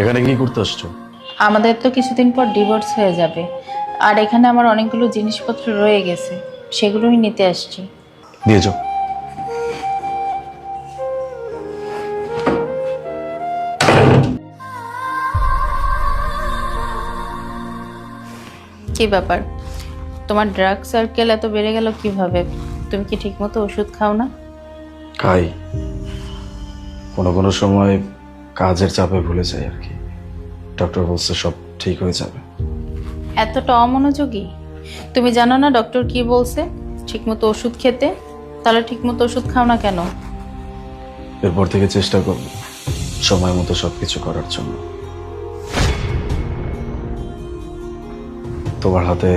এখানে কি করতে আসছো? আমাদের তো কিছুদিন পর ডিভোর্স হয়ে যাবে। আর এখানে আমার অনেকগুলো জিনিসপত্র রয়ে গেছে সেগুলোই নিতে আসছি। দিয়ে যাও। কি ব্যাপার? তোমার ড্রাগ সার্কেল এত বেড়ে গেল কীভাবে? তুমি কি ঠিকমতো ওষুধ খাও না? খাই। কোনো কোনো সময় কাজের চাপে ভুলে যাই আর কি। ডক্টর বলছে সব ঠিক হয়ে যাবে। এতটা অমনোযোগী? তুমি জানো না ডক্টর কি বলছে? ঠিকমতো ওষুধ খেতে? তাহলে ঠিকমতো ওষুধ খাও না কেন? এরপর থেকে চেষ্টা করব সময় মতো সব কিছু করার জন্য। তোমার হাতে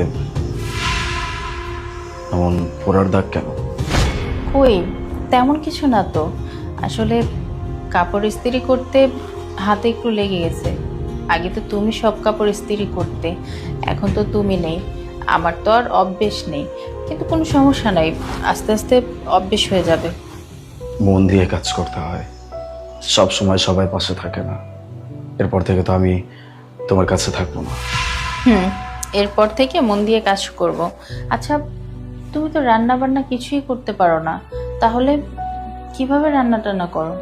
এমন পোড়ার দাগ কেন? কই? তেমন কিছু না তো। আসলে কাপড় ইস্ত্রি করতে হাতে একটু লেগে গেছে। আগে তো তুমি সব কাপড় ইস্ত্রি করতে এখন তো তুমি নেই। আমার তো আর অভ্যেস নেই। কিন্তু কোনো সমস্যা নাই আস্তে আস্তে অভ্যেস হয়ে যাবে। মন দিয়ে কাজ করতে হয়। সব সময় সবাই পাশে থাকে না। এরপর থেকে তো আমি তোমার কাছে থাকব না। হুম এরপর থেকে মন দিয়ে কাজ করব। আচ্ছা তুমি তো রান্না বান্না কিছুই করতে পারো না। তাহলে কীভাবে রান্না টান্না করো?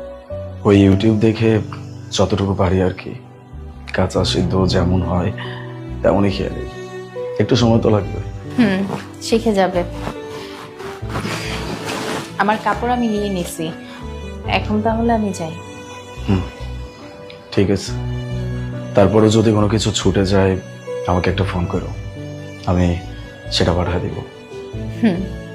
ওই ইউটিউব দেখে যতটুকু পারি আর কি। কাঁচা সিদ্ধ যেমন হয় তেমনই খেয়ে নিই। একটু সময় তো লাগবে। হুম শিখে যাবে। আমার কাপড় আমি নিয়ে নিছি। এখন তাহলে আমি যাই। হুম ঠিক আছে। তারপরে যদি কোনো কিছু ছুটে যায় আমাকে একটা ফোন করো। আমি সেটা পাঠিয়ে দিব। হুম।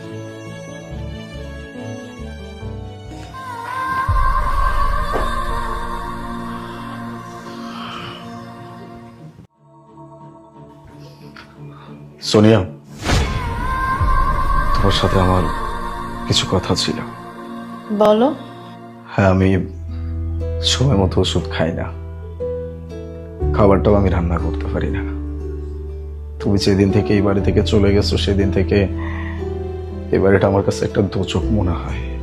সোনিয়া তোমার সাথে আমার কিছু কথা ছিল। বলো। হ্যাঁ আমি সময় মতো ওষুধ খাই না। খাবারটাও আমি রান্না করতে পারি না। তুমি যেদিন থেকে এই বাড়ি থেকে চলে গেছো সেদিন থেকে এই বাড়িটা আমার কাছে একটা দোচক মনে হয়।